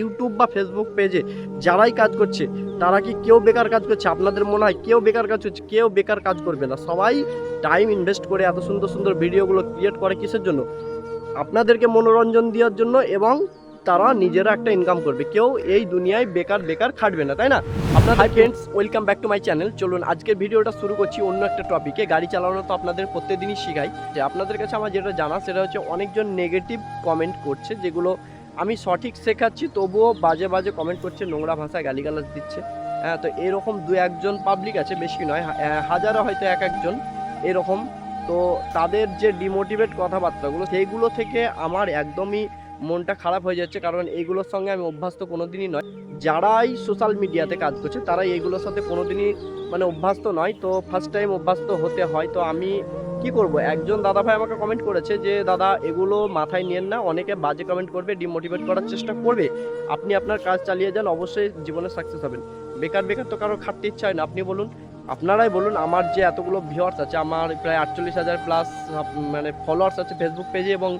YouTube বা Facebook পেজে যারাই কাজ করছে তারা কি কেউ বেকার কাজ করছে? আপনাদের মনে হয় কেউ বেকার কাজ করছে? কেউ বেকার কাজ করবে না। সবাই টাইম ইনভেস্ট করে এত সুন্দর সুন্দর ভিডিওগুলো ক্রিয়েট করে কিসের জন্য? আপনাদেরকে মনোরঞ্জন দেওয়ার জন্য এবং তারা নিজেরা একটা ইনকাম করবে। কেউ এই দুনিয়ায় বেকার বেকার খাটবে না তাই না? আপনার hi friends welcome back to my channel চলুন আজকের ভিডিওটা শুরু করছি অন্য একটা টপিকে গাড়ি চালানো তো আপনাদের প্রত্যেকদিনই শেখাই। যে আপনাদের কাছে আমার যেটা জানা সেটা হচ্ছে অনেকজন নেগেটিভ কমেন্ট করছে যেগুলো আমি সঠিক শেখাচ্ছি, তবুও বাজে বাজে কমেন্ট করছে, নোংরা ভাষায় গালিগালাজ দিচ্ছে। হ্যাঁ তো এরকম দু একজন পাবলিক আছে, বেশি নয় হাজারও হাজারো হয়তো এক একজন এরকম। তো তাদের যে ডিমোটিভেট কথাবার্তাগুলো, সেইগুলো থেকে আমার একদমই মনটা খারাপ হয়ে যাচ্ছে, কারণ এইগুলোর সঙ্গে আমি অভ্যস্ত কোনো দিনই নয়। যারাই সোশ্যাল মিডিয়াতে কাজ করছে, তারাই এইগুলোর সাথে কোনো দিনই মানে অভ্যস্ত নয়। তো ফার্স্ট টাইম অভ্যস্ত হতে হয়, তো আমি কি করব? একজন দাদা ভাই আমাকে কমেন্ট করেছে যে, দাদা, এগুলো মাথায় নিয়েন না, অনেকে বাজে কমেন্ট করবে ডিমোটিভেট করার চেষ্টা করবে। আপনি আপনার কাজ চালিয়ে যান, অবশ্যই জীবনে সাকসেস হবেন। বেকার বেকার তো কারও খাটতে ইচ্ছা হয় না। আপনি বলুন আপনারাই বলুন, আমার যে এতগুলো ভিউয়ার্স আছে, আমার প্রায় আটচল্লিশ হাজার প্লাস মানে ফলোয়ার্স আছে ফেসবুক পেজে এবং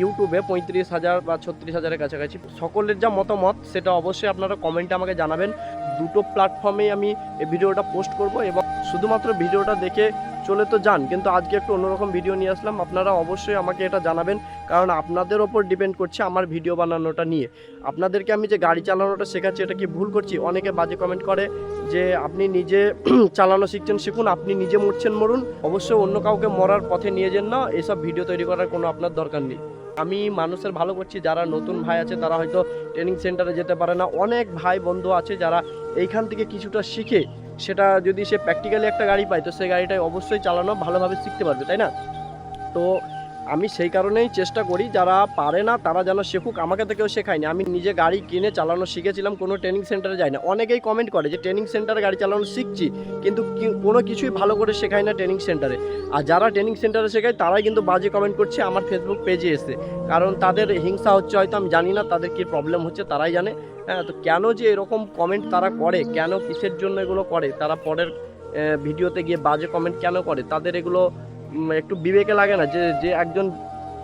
ইউটিউবে পঁয়ত্রিশ হাজার বা ছত্রিশ হাজারের কাছাকাছি। সকলের যা মতামত, সেটা অবশ্যই আপনারা কমেন্টে আমাকে জানাবেন। দুটো প্ল্যাটফর্মেই আমি এই ভিডিওটা পোস্ট করব এবং শুধুমাত্র ভিডিওটা দেখে চলে তো যান, কিন্তু আজকে একটু অন্যরকম ভিডিও নিয়ে আসলাম। আপনারা অবশ্যই আমাকে এটা জানাবেন, কারণ আপনাদের ওপর ডিপেন্ড করছে আমার ভিডিও বানানোটা নিয়ে। আপনাদেরকে আমি যে গাড়ি চালানোটা শেখাচ্ছি, এটা কি ভুল করছি? অনেকে বাজে কমেন্ট করে যে, আপনি নিজে চালানো শিখছেন, শিখুন, আপনি নিজে মরছেন মরুন। অবশ্যই অন্য কাউকে মরার পথে নিয়ে যান না, এসব ভিডিও তৈরি করার কোনো আপনার দরকার নেই। আমি মানুষের ভালো করছি, যারা নতুন ভাই আছে তারা হয়তো ট্রেনিং সেন্টারে যেতে পারে না। অনেক ভাই বন্ধু আছে যারা এইখান থেকে কিছুটা শিখে সেটা যদি সে প্র্যাকটিক্যালি একটা গাড়ি পায়, তো সেই গাড়িটাই অবশ্যই চালানো, ভালোভাবে শিখতে পারবে, তাই না? তো আমি সেই কারণেই চেষ্টা করি, যারা পারে না তারা যেন শেখুক, আমাকে তো কেউ শেখায়নি। আমি নিজে গাড়ি কিনে চালানো শিখেছিলাম, কোনো ট্রেনিং সেন্টারে যাই না। অনেকেই কমেন্ট করে যে ট্রেনিং সেন্টারে গাড়ি চালানো শিখছি, কিন্তু কোনো কিছুই ভালো করে শেখায় না ট্রেনিং সেন্টারে আর যারা ট্রেনিং সেন্টারে শেখায়, তারাই কিন্তু বাজে কমেন্ট করছে, আমার ফেসবুক পেজে এসে। কারণ তাদের হিংসা হচ্ছে, হয়তো আমি জানি না তাদের কী প্রবলেম হচ্ছে, তারাই জানে। হ্যাঁ তো কেন যে এরকম কমেন্ট তারা করে? কেন কিসের জন্য এগুলো করে? তারা পরের ভিডিওতে গিয়ে বাজে কমেন্ট কেন করে? তাদের এগুলো একটু বিবেকে লাগে না যে যে একজন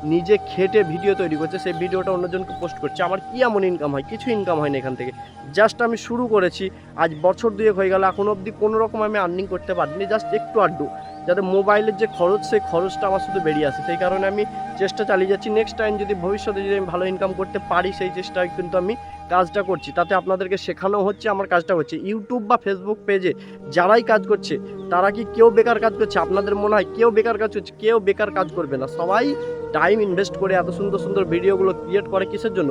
নিজে খেটে ভিডিও তৈরি করছে, সেই ভিডিওটা অন্যজনকে পোস্ট করছে। আমার কি এমন ইনকাম হয়? কিছু ইনকাম হয় না এখান থেকে। জাস্ট আমি শুরু করেছি, আজ বছর দুয়েক হয়ে গেল, এখন অবধি কোনো রকম আমি আর্নিং করতে পারিনি জাস্ট একটু আড্ডু যাতে মোবাইলের যে খরচ, সেই খরচটা আমার শুধু বেরিয়ে আসে। সেই কারণে আমি চেষ্টা চালিয়ে যাচ্ছি। নেক্সট টাইম যদি ভবিষ্যতে যদি আমি ভালো ইনকাম করতে পারি, সেই চেষ্টায় কিন্তু আমি কাজটা করছি। তাতে আপনাদেরকে শেখানো হচ্ছে, আমার কাজটা হচ্ছে। ইউটিউব বা ফেসবুক পেজে যারাই কাজ করছে, তারা কি কেউ বেকার কাজ করছে? আপনাদের মনে হয় কেউ বেকার কাজ করছে? কেউ বেকার কাজ করবে না। সবাই টাইম ইনভেস্ট করে এত সুন্দর সুন্দর ভিডিওগুলো ক্রিয়েট করে কিসের জন্য?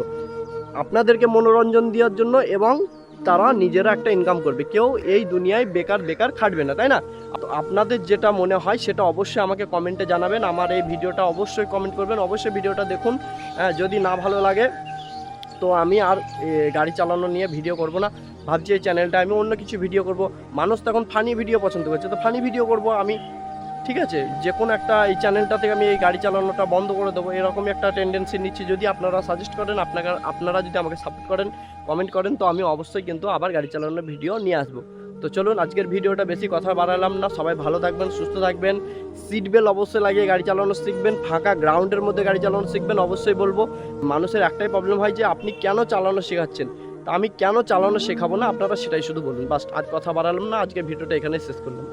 আপনাদেরকে মনোরঞ্জন দেওয়ার জন্য এবং তারা নিজেরা একটা ইনকাম করবে। কেউ এই দুনিয়ায় বেকার বেকার খাটবে না তাই না? তো আপনাদের যেটা মনে হয় সেটা অবশ্যই আমাকে কমেন্টে জানাবেন। আমার এই ভিডিওটা অবশ্যই কমেন্ট করবেন। অবশ্যই ভিডিওটা দেখুন। হ্যাঁ, যদি না ভালো লাগে তো আমি আর গাড়ি চালানো নিয়ে ভিডিও করব না। ভাবছি এই চ্যানেলটা আমি অন্য কিছু ভিডিও করব। মানুষ তো এখন ফানি ভিডিও পছন্দ করছে। তো ফানি ভিডিও করব আমি। ঠিক আছে? যে কোনো একটা এই চ্যানেলটা থেকে আমি এই গাড়ি চালানোটা বন্ধ করে দেবো। এরকমই একটা টেন্ডেন্সি নিচ্ছি। যদি আপনারা সাজেস্ট করেন আপনারা আপনারা যদি আমাকে সাপোর্ট করেন কমেন্ট করেন, তো আমি অবশ্যই কিন্তু আবার গাড়ি চালানোর ভিডিও নিয়ে আসব। তো চলুন, আজকের ভিডিওটা বেশি কথা বাড়ালাম না। সবাই ভালো থাকবেন, সুস্থ থাকবেন। সিট বেল্ট অবশ্যই লাগিয়ে গাড়ি চালানো শিখবেন। ফাঁকা গ্রাউন্ডের মধ্যে গাড়ি চালানো শিখবেন, অবশ্যই বলব। মানুষের একটাই প্রবলেম হয় যে, আপনি কেন চালানো শেখাচ্ছেন? তা আমি কেন চালানো শেখাবো না? আপনারা সেটাই শুধু বলুন। বাস আজ কথা বাড়ালাম না। আজকের ভিডিওটা এখানে শেষ করলাম।